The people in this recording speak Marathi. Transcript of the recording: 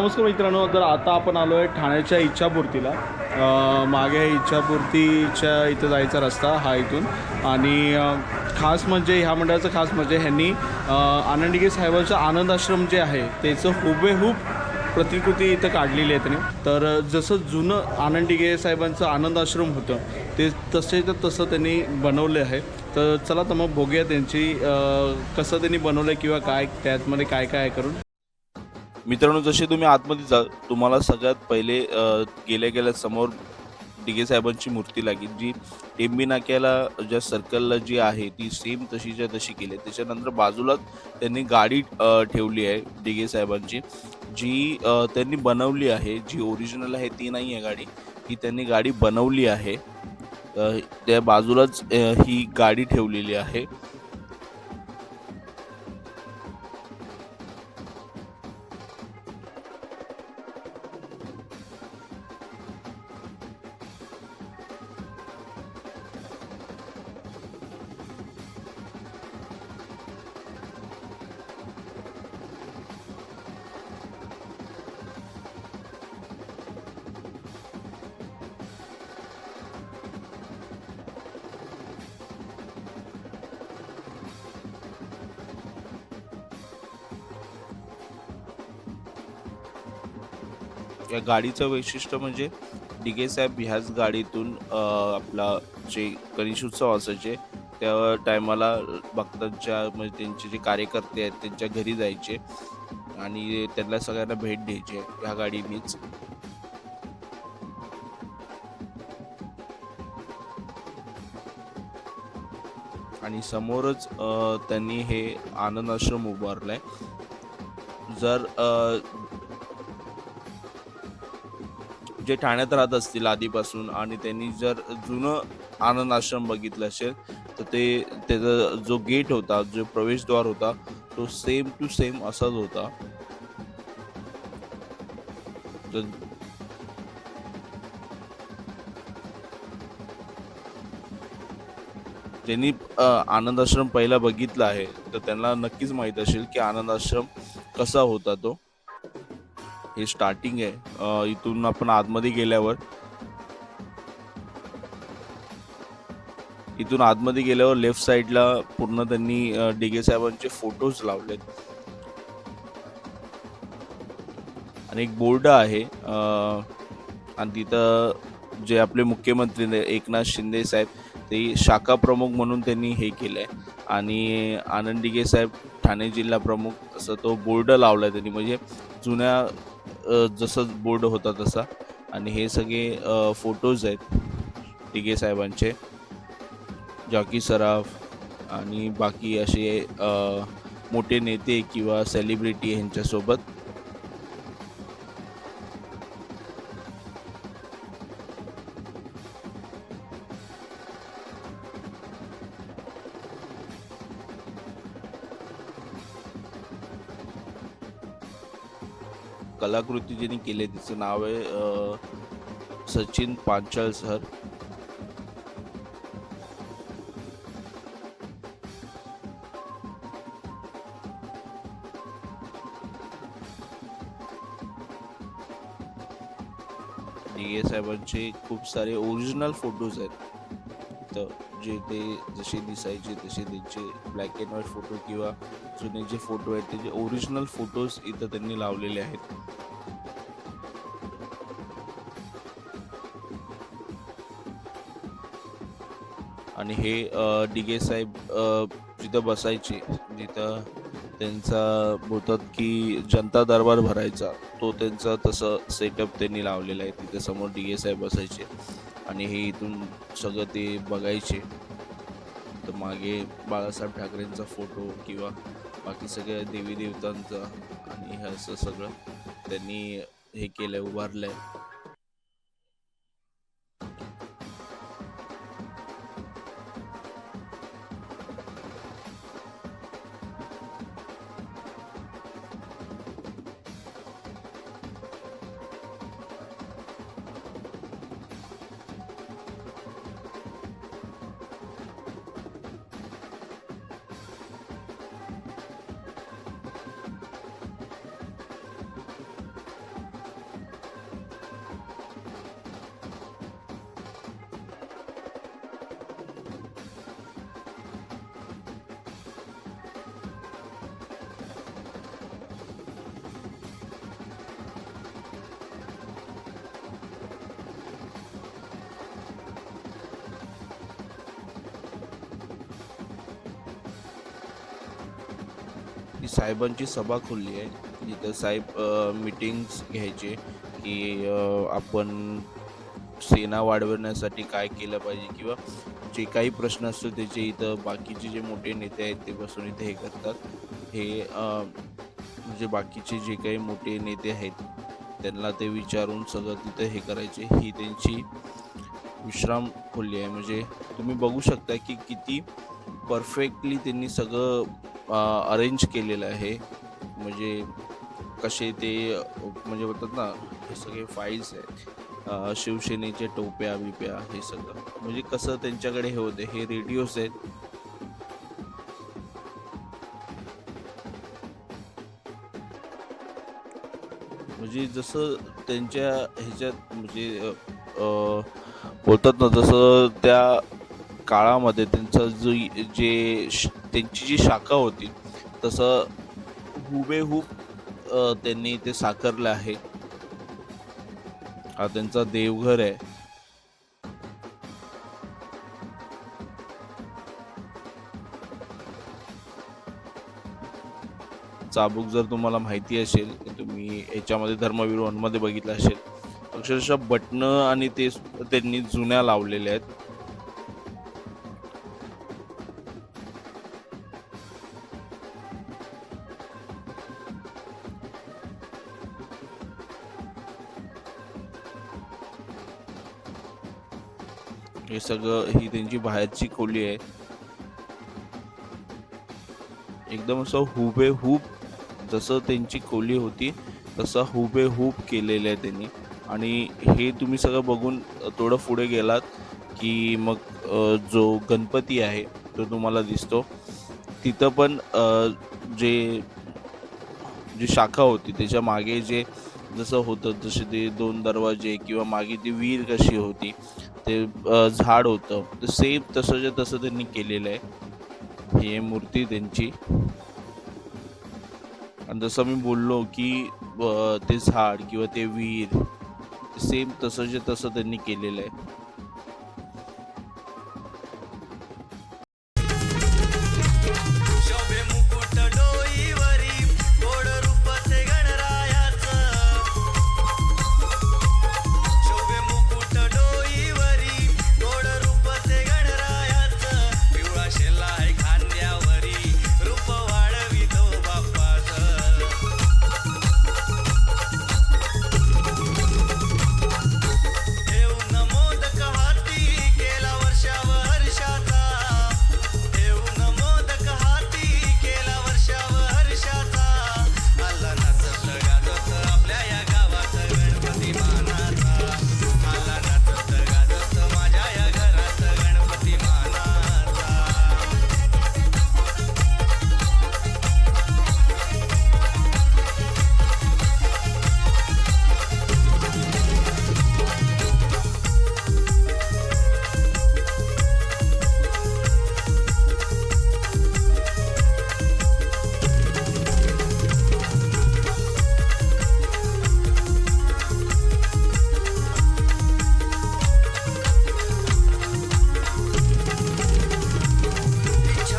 नमस्कार मित्रांनो तर आता आपण आलो आहे ठाण्याच्या इच्छापूर्तीला. मागे इच्छापूर्तीच्या इथं जायचा रस्ता हा इथून. आणि खास म्हणजे ह्या मंडळाचं खास म्हणजे ह्यांनी अ, आनंदीगे साहेबांचं आनंद आश्रम जे आहे त्याचं हुबेहूब प्रतिकृती इथं काढलेली आहे त्यांनी. तर जसं जुनं आनंदीगे साहेबांचं आनंद आश्रम होतं ते तसे तर तसं त्यांनी बनवले आहे. तर चला तर मग बघूया त्यांची कसं त्यांनी बनवलं किंवा काय त्यातमध्ये काय काय आहे करून. मित्रांनो जसे तुम्ही आतमध्ये जा तुम्हाला सगळ्यात पहिले गेल्या गेल्या समोर डिगे साहेबांची मूर्ती लागेल जी टेंबी नाक्याला ज्या सर्कलला जी आहे ती सेम तशीच्या तशी केली. आहे त्याच्यानंतर बाजूलाच त्यांनी गाडी ठेवली आहे डिगे साहेबांची जी त्यांनी बनवली आहे जी ओरिजिनल आहे ती नाही आहे गाडी. ही त्यांनी गाडी बनवली आहे. त्या बाजूलाच ही गाडी ठेवलेली आहे. या गाडीचं वैशिष्ट्य म्हणजे डिगे साहेब ह्याच गाडीतून आपला जे गणेश उत्सव असायचे त्या टायमाला भक्तांच्या म्हणजे त्यांचे जे कार्यकर्ते आहेत त्यांच्या घरी जायचे आणि त्यांना सगळ्यांना भेट द्यायचे. ह्या गाडीनीच आणि समोरच त्यांनी हे आनंद आश्रम उभारलाय. जर जे ठाण्यात राहत असतील आधीपासून आणि त्यांनी जर जुनं आनंद आश्रम बघितलं असेल तर ते त्याचा जो गेट होता जो प्रवेशद्वार होता तो सेम टू सेम असाच होता. तर ज्यांनी आनंद आश्रम पहिला बघितला आहे तर त्यांना नक्कीच माहीत असेल की आनंद आश्रम कसा होता तो. हे स्टार्टिंग आहे. इथून आपण आतमध्ये गेल्यावर इथून आतमध्ये गेल्यावर लेफ्ट साईडला पूर्ण त्यांनी डिगे साहेबांचे फोटोज लावलेत. आणि एक बोर्ड आहे आणि तिथं जे आपले मुख्यमंत्री एकनाथ शिंदे साहेब ते शाखा प्रमुख म्हणून त्यांनी हे केलं आहे आणि आनंद डिगे साहेब ठाणे जिल्हा प्रमुख असं तो बोर्ड लावला आहे त्यांनी. म्हणजे जुन्या जसं बोर्ड होता तसा. आणि हे सगळे फोटोज आहेत डिगे साहेबांचे. जॉकी सराफ आणि बाकी असे मोठे नेते किंवा सेलिब्रिटी ह्यांच्यासोबत कलाकृती ज्यांनी केली तिचं नाव आहे Sachin Panchal sir. D A साहेबांचे खूप सारे ओरिजिनल फोटोज आहेत. तर जे ते जसे दिसायचे तसे त्यांचे ब्लॅक अँड व्हाईट फोटो किंवा जुने जे फोटो आहेत त्याचे ओरिजिनल फोटोज इथं त्यांनी लावलेले आहेत. आणि हे डिगे साहेब जिथं बसायचे जिथं त्यांचा बोलतात की जनता दरबार भरायचा तो त्यांचा तसं सेटअप त्यांनी लावलेला आहे. तिथे समोर डिगे साहेब बसायचे आणि हे इथून सगळं ते बघायचे. तर मागे बाळासाहेब ठाकरेंचा फोटो किंवा बाकी सगळ्या देवी देवतांचं आणि हे असं सगळं त्यांनी हे केलं उभारलं आहे ही साहेबांची सभा खुलली आहे. जिथं साहेब मिटिंग्स घ्यायचे की आपण सेना वाढवण्यासाठी काय केलं पाहिजे किंवा जे काही प्रश्न असतो त्याचे इथं बाकीचे जे मोठे नेते आहेत ते बसून इथे हे करतात. हे म्हणजे बाकीचे जे काही मोठे नेते आहेत त्यांना ते विचारून सगळं तिथं हे करायचे. ही त्यांची विश्राम खोली आहे. म्हणजे तुम्ही बघू शकता की किती परफेक्टली त्यांनी सगळं अरेंज केलेलं आहे. म्हणजे कसे ते म्हणजे बोलतात ना हे सगळे फाईल्स आहेत. शिवसेनेचे टोप्या बिप्या हे सगळं. म्हणजे कसं त्यांच्याकडे हे होते हे रेडिओज आहेत. म्हणजे जसं त्यांच्या ह्याच्यात म्हणजे बोलतात ना जसं त्या काळामध्ये त्यांचं जो जे त्यांची जी शाखा होती तसं हुबेहूब त्यांनी ते साकारलं आहे. हा त्यांचा देवघर आहे. चाबूक जर तुम्हाला माहिती असेल तर तुम्ही याच्यामध्ये धर्मवीर वनमध्ये बघितलं असेल. अक्षरशः बटणं आणि ते त्यांनी जुन्या लावलेल्या आहेत. हे सगळं ही त्यांची बाहेरची खोली आहे. एकदम असं हुबेहूब जसं त्यांची खोली होती तसं हुबेहूब केलेलं आहे त्यांनी. आणि हे तुम्ही सगळं बघून थोडं पुढे गेलात की मग जो गणपती आहे तो तुम्हाला दिसतो. तिथं पण जे जी शाखा होती त्याच्यामागे जे जसं होतं जसे ते दोन दरवाजे किंवा मागे ती विहीर कशी होती ते झाड होतं. तर सेम तसंच्या तसं त्यांनी केलेलं आहे. ही आहे मूर्ती त्यांची. आणि जसं मी बोललो की ते झाड किंवा ते विहीर सेम तसंच्या तसं त्यांनी केलेलं आहे.